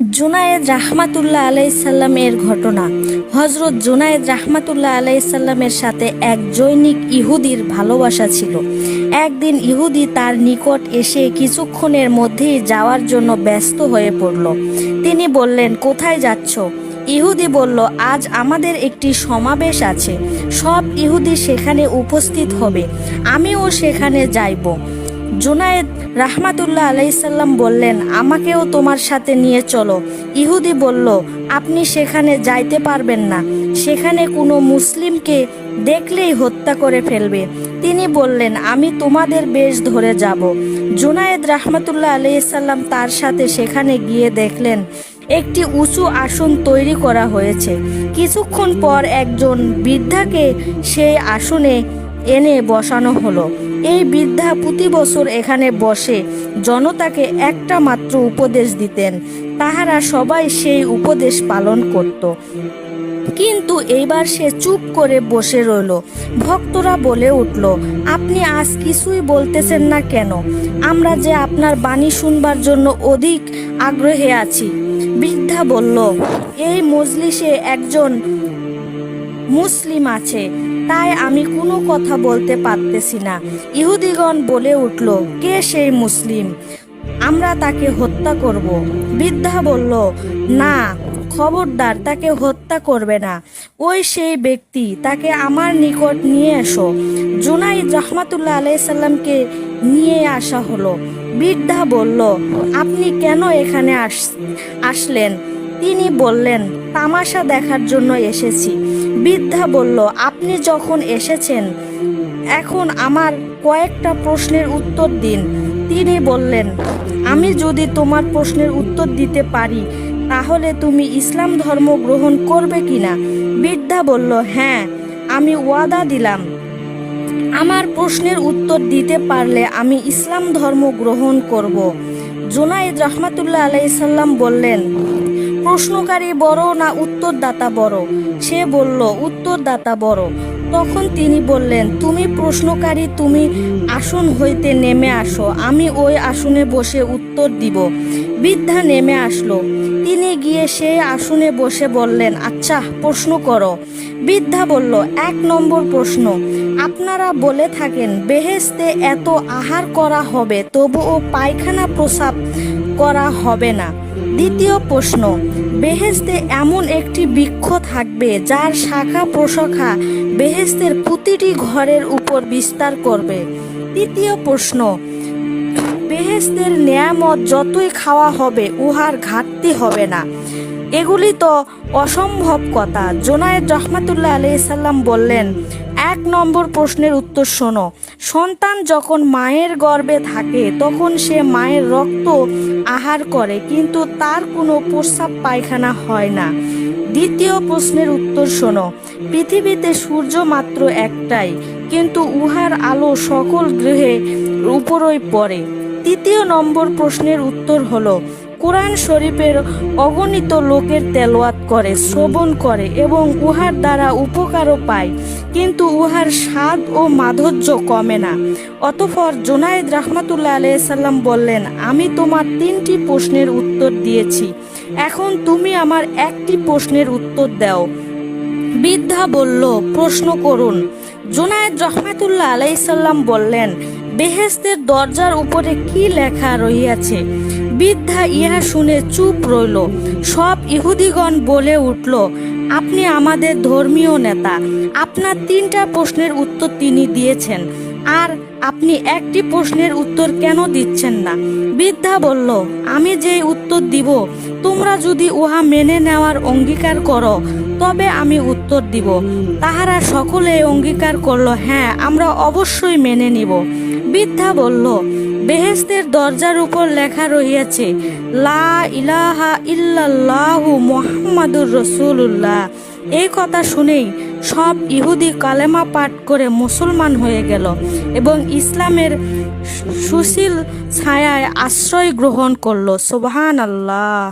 জুনায়েদ রাহমাতুল্লাহ আলাইসাল্লামের ঘটনা। হজরত জুনায়েদ রাহমাতুল্লাহ আলাইসাল্লামের সাথে এক জৈনিক ইহুদির ভালোবাসা ছিল। একদিন ইহুদি তার নিকট এসে কিছুক্ষণের মধ্যেই যাওয়ার জন্য ব্যস্ত হয়ে পড়ল। তিনি বললেন, কোথায় যাচ্ছ? ইহুদি বলল, আজ আমাদের একটি সমাবেশ আছে। সব ইহুদি সেখানে উপস্থিত হবে। আমিও সেখানে যাইব। জুনায়েদ রাহমাতুল্লাহ আলাইসাল্লাম বললেন, আমাকেও তোমার সাথে নিয়ে চলো। ইহুদি বলল, আপনি সেখানে যাইতে পারবেন না। সেখানে কোনো মুসলিমকে দেখলেই হত্যা করে ফেলবে। তিনি বললেন, আমি তোমাদের বেশ ধরে যাব। জুনায়েদ রাহমাতুল্লাহ আলাইসাল্লাম তার সাথে সেখানে গিয়ে দেখলেন, একটি উঁচু আসন তৈরি করা হয়েছে। কিছুক্ষণ পর একজন বৃদ্ধাকে সেই আসনে এনে বসানো হলো। এই বৃদ্ধা প্রতি বছর এখানে বসে। জনতাকে একটা মাত্র উপদেশ দিতেন। তাহারা সবাই সেই উপদেশ পালন করত। কিন্তু এইবার সে চুপ করে বসে রইল। ভক্তরা বলে উঠল, আপনি আজ কিছুই বলতেছেন না কেন? আমরা যে আপনার বাণী শুনবার জন্য অধিক আগ্রহে আছি। বৃদ্ধা বলল, এই মজলিসে একজন মুসলিম আছে, তাই আমি কোনো কথা বলতে পারতেছি না। ইহুদিগণ বলে উঠল, কে সেই মুসলিম? আমরা তাকে হত্যা করব। বৃদ্ধা বলল, না, খবরদার, তাকে হত্যা করবে না। ওই সেই ব্যক্তি, তাকে আমার নিকট নিয়ে এসো। জুনাইদ রহমাতুল্লাহ আলাইসাল্লামকে নিয়ে আসা হলো। বৃদ্ধা বলল, আপনি কেন এখানে আস, আসলেন? তিনি বললেন, তামাশা দেখার জন্য এসেছি। বৃদ্ধা বলল, আপনি যখন এসেছেন, এখন আমার কয়েকটা প্রশ্নের উত্তর দিন। তিনি বললেন, আমি যদি তোমার প্রশ্নের উত্তর দিতে পারি, তাহলে তুমি ইসলাম ধর্ম গ্রহণ করবে কিনা? বৃদ্ধা বলল হ্যাঁ আমি ওয়াদা দিলাম। আমার প্রশ্নের উত্তর দিতে পারলে আমি ইসলাম ধর্ম গ্রহণ করব। জুনাইদ রহমাতুল্লাহ আলাইসাল্লাম বললেন প্রশ্নকারী বড় না উত্তরদাতা বড়? সে বলল উত্তরদাতা বড়। তখন তিনি বললেন, তুমি প্রশ্নকারী, তুমি আসন হইতে নেমে আসো। আমি ওই আসনে বসে উত্তর দিব। বৃদ্ধা নেমে আসলো। তিনি গিয়ে সেই আসনে বসে বললেন আচ্ছা প্রশ্ন করো। বৃদ্ধা বলল, এক নম্বর প্রশ্ন। আপনারা বলে থাকেন বেহেস্তে এত আহার করা হবে, তবুও পায়খানা প্রসাব করা হবে না। দ্বিতীয় প্রশ্ন বেহেস্তে এমন একটি বৃক্ষ থাকবে যার শাখা প্রশাখা বেহেস্তের প্রতিটি ঘরের উপর বিস্তার করবে। তৃতীয় প্রশ্ন, বেহেস্তের নিয়ামত যতই খাওয়া হবে, উহার ঘাটতি হবে না। এগুলি তো অসম্ভব কথা। জোনায়েদ রহমাতুল্লাহ আলাইসাল্লাম বললেন, এক নম্বর প্রশ্নের উত্তর শোনো। সন্তান যখন মায়ের গর্ভে থাকে, তখন সে মায়ের রক্ত আহার করে, কিন্তু তার কোনো প্রস্রাব পায়খানা হয় না। দ্বিতীয় প্রশ্নের উত্তর শোনো। পৃথিবীতে সূর্য মাত্র একটাই, কিন্তু উহার আলো সকল গ্রহে উপরই পড়ে। তৃতীয় নম্বর প্রশ্নের উত্তর হলো, কোরআন শরীফের অগণিত লোকের তেলোয়াত করে, শ্রবণ করে এবং উহার দ্বারা উপকারও পায়, কিন্তু উহার স্বাদ ও মাধুর্য কমে না। অতঃপর জোনায়েদ রহমাতুল্লাহ আলাইসাল্লাম বললেন, আমি তোমার তিনটি প্রশ্নের উত্তর দিয়েছি। এখন তুমি আমার একটি প্রশ্নের উত্তর দাও। বৃদ্ধা বলল, প্রশ্ন করুন। জোনায়েদ রহমাতুল্লাহ আলাইসাল্লাম বললেন বেহেস্তের দরজার উপরে কি লেখা রহিয়াছে? বৃদ্ধা ইহা শুনে চুপ রইল। সব ইহুদিগণ বলে উঠল, আপনি আমাদের ধর্মীয় নেতা। আপনার তিনটা প্রশ্নের উত্তর তিনি দিয়েছেন। আর আপনি একটি প্রশ্নের উত্তর কেন দিচ্ছেন না? বৃদ্ধা বলল, আমি যেই উত্তর দিব, তোমরা যদি উহা মেনে নেওয়ার অঙ্গীকার করো, তবে আমি উত্তর দিব। তাহারা সকলে অঙ্গীকার করল হ্যাঁ আমরা অবশ্যই মেনে নিব। বৃদ্ধা বলল, বেহেস্তের দরজার উপর লেখা রহিয়াছে, লা ইলাহা ইল্লাল্লাহু মুহাম্মাদুর রসুল্লাহ এই কথা শুনেই সব ইহুদি কালেমা পাঠ করে মুসলমান হয়ে গেল এবং ইসলামের সুশীল ছায়ায় আশ্রয় গ্রহণ করল। সোবাহান আল্লাহ